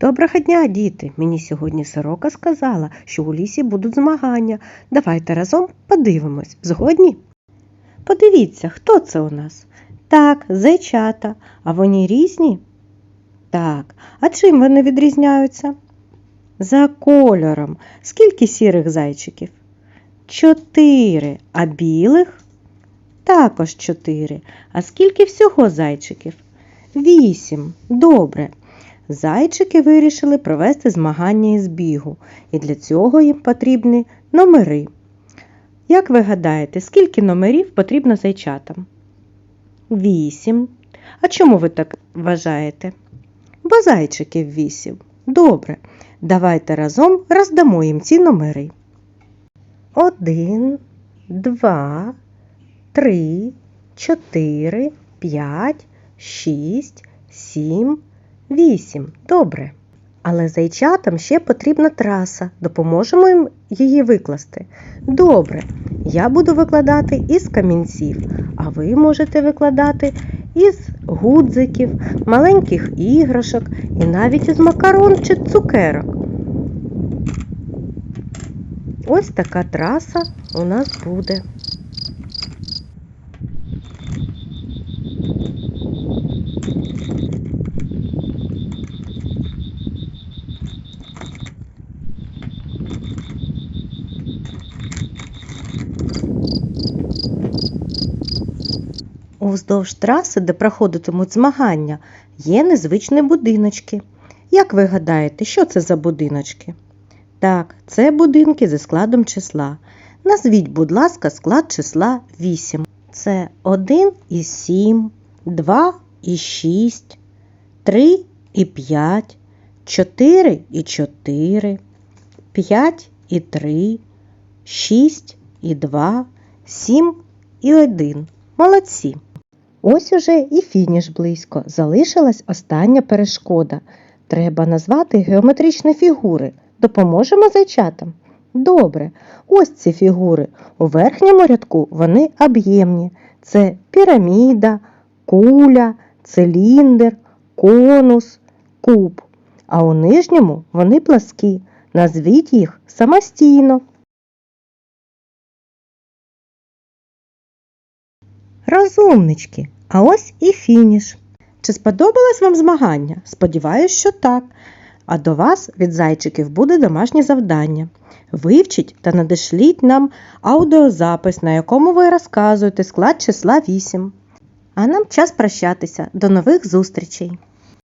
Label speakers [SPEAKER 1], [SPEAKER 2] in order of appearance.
[SPEAKER 1] Доброго дня, діти! Мені сьогодні сорока сказала, що у лісі будуть змагання. Давайте разом подивимось. Згодні? Подивіться, хто це у нас? Так, зайчата. А вони різні? Так. А чим вони відрізняються? За кольором. Скільки сірих зайчиків? Чотири. А білих? Також чотири. А скільки всього зайчиків? Вісім. Добре. Зайчики вирішили провести змагання із бігу, і для цього їм потрібні номери. Як ви гадаєте, скільки номерів потрібно зайчатам? Вісім. А чому ви так вважаєте? Бо зайчиків вісім. Добре. Давайте разом роздамо їм ці номери. Один, два, три, чотири, п'ять, шість, сім. Вісім. Добре. Але зайчатам ще потрібна траса. Допоможемо їм її викласти. Добре. Я буду викладати із камінців, а ви можете викладати із гудзиків, маленьких іграшок і навіть із макарон чи цукерок. Ось така траса у нас буде. Уздовж траси, де проходитимуть змагання, є незвичні будиночки. Як ви гадаєте, що це за будиночки? Так, це будинки зі складом числа. Назвіть, будь ласка, склад числа 8. Це 1 і 7, 2 і 6, 3 і 5, 4 і 4, 5 і 3, 6 і 2, 7 і 1. Молодці! Ось уже і фініш близько. Залишилась остання перешкода. Треба назвати геометричні фігури. Допоможемо зайчатам? Добре, ось ці фігури. У верхньому рядку вони об'ємні. Це піраміда, куля, циліндр, конус, куб. А у нижньому вони пласкі. Назвіть їх самостійно. Розумнички, а ось і фініш. Чи сподобалось вам змагання? Сподіваюсь, що так. А до вас від зайчиків буде домашнє завдання. Вивчіть та надішліть нам аудіозапис, на якому ви розказуєте склад числа 8. А нам час прощатися. До нових зустрічей!